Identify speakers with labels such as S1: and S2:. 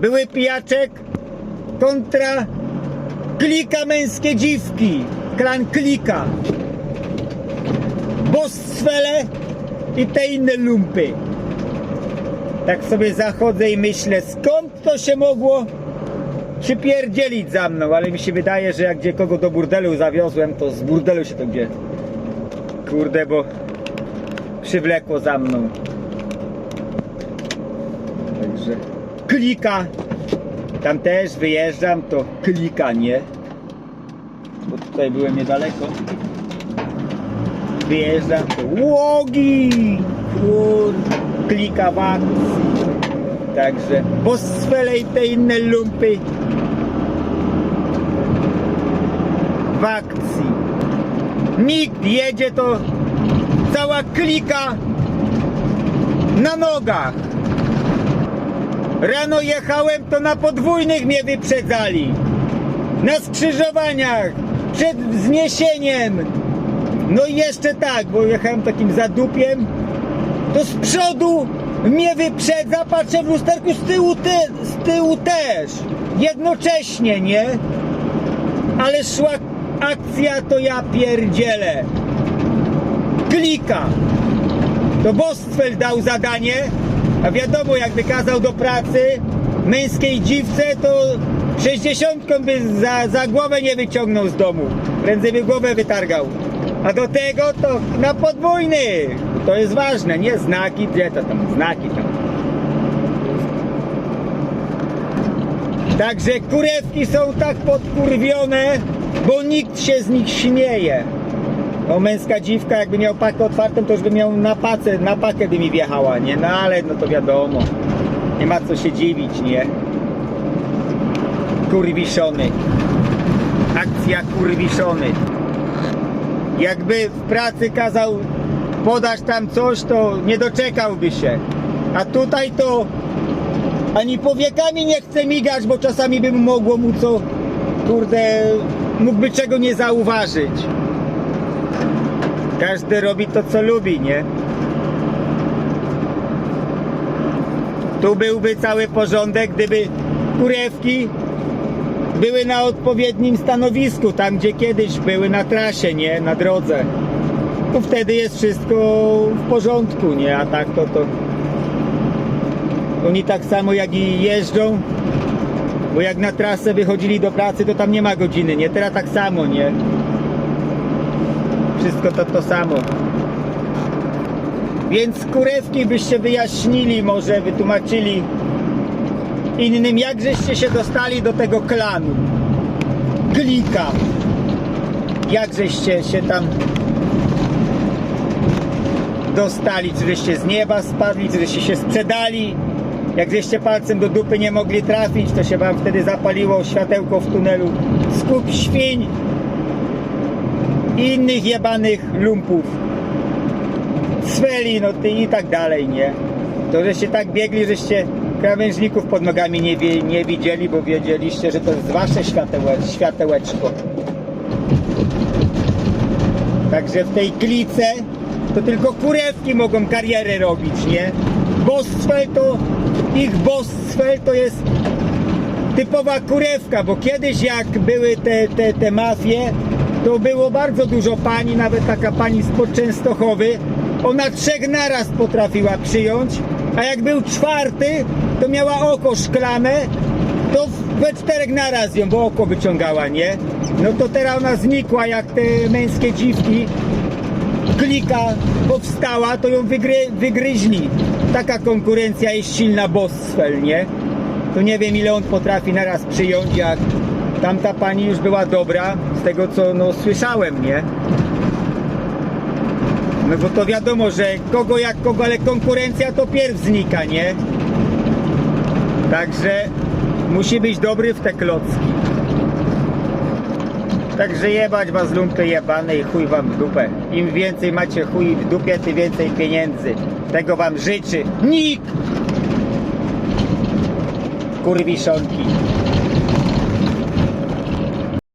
S1: Były pijaczek kontra klika męskie dziwki. Klan klika. Boswele i te inne lumpy. Tak sobie zachodzę i myślę, skąd to się mogło przypierdzielić za mną, ale mi się wydaje, że jak gdzie kogo do burdelu zawiozłem, to z burdelu się to gdzie. Kurde, bo przywlekło za mną. Także klika. Tam też wyjeżdżam, to klika, nie? Bo tutaj byłem niedaleko. Wyjeżdżam, to łogi! Kur... Klika w akcji. Także poswele i te inne lumpy w akcji. Nikt jedzie to cała klika na nogach. Rano jechałem, to na podwójnych mnie wyprzedzali. Na skrzyżowaniach, przed wzniesieniem. No i jeszcze tak, bo jechałem takim zadupiem, to z przodu mnie wyprzedza, patrzę w lusterku, z tyłu, te, z tyłu też. Jednocześnie, nie? Ale szła akcja, to ja pierdzielę. Klika. To Bostwel dał zadanie, a wiadomo, jakby kazał do pracy męskiej dziwce, to 60 by za, za głowę nie wyciągnął z domu. Prędzej by głowę wytargał. A do tego to na podwójny. To jest ważne, nie znaki, gdzie to tam znaki tam. Także kurewki są tak podkurwione, bo nikt się z nich śmieje. No męska dziwka, jakby miał pakę otwartą, to już by miał na pacę, na pakę by mi wjechała, nie? No ale no to wiadomo. Nie ma co się dziwić, nie? Kurwiszony. Akcja kurwiszony. Jakby w pracy kazał podać tam coś, to nie doczekałby się. A tutaj to ani powiekami nie chce migać, bo czasami by mogło mu co, kurde, mógłby czego nie zauważyć. Każdy robi to, co lubi, nie? Tu byłby cały porządek, gdyby kurewki były na odpowiednim stanowisku, tam gdzie kiedyś były na trasie, nie? Na drodze. To wtedy jest wszystko w porządku, nie? A tak to to... Oni tak samo jak i jeżdżą, bo jak na trasę wychodzili do pracy, to tam nie ma godziny, nie? Teraz tak samo, nie? Wszystko to to samo. Więc kurewki byście wyjaśnili, może wytłumaczyli innym, jak żeście się dostali do tego klanu. Klika. Jak żeście się tam dostali, czy żeście z nieba spadli, czy żeście się sprzedali. Jak żeście palcem do dupy nie mogli trafić, to się wam wtedy zapaliło światełko w tunelu. Skup świń i innych jebanych lumpów. Sweli, no ty i tak dalej, nie? To żeście tak biegli, żeście krawężników pod nogami nie, nie widzieli, bo wiedzieliście, że to jest wasze światełe, światełeczko. Także w tej klice to tylko kurewki mogą karierę robić, nie? Bosfel to, ich Bosfel to jest typowa kurewka, bo kiedyś jak były te, te, te mafie, to było bardzo dużo pani, nawet taka pani spod Częstochowy, ona trzech naraz potrafiła przyjąć, a jak był czwarty, to miała oko szklane, to we czterech naraz ją, bo oko wyciągała, nie? No to teraz ona znikła jak te męskie dziwki, klika powstała, to ją wygry, wygryźli. Taka konkurencja jest silna Bosfel, nie? To nie wiem ile on potrafi naraz przyjąć, jak tamta pani już była dobra, z tego co no, słyszałem, nie? No bo to wiadomo, że kogo jak kogo, ale konkurencja to pierw znika, nie? Także musi być dobry w te klocki. Także jebać was lumpy jebane i chuj wam w dupę. Im więcej macie chuj w dupie, tym więcej pieniędzy. Tego wam życzy nikt! Kurwiszonki.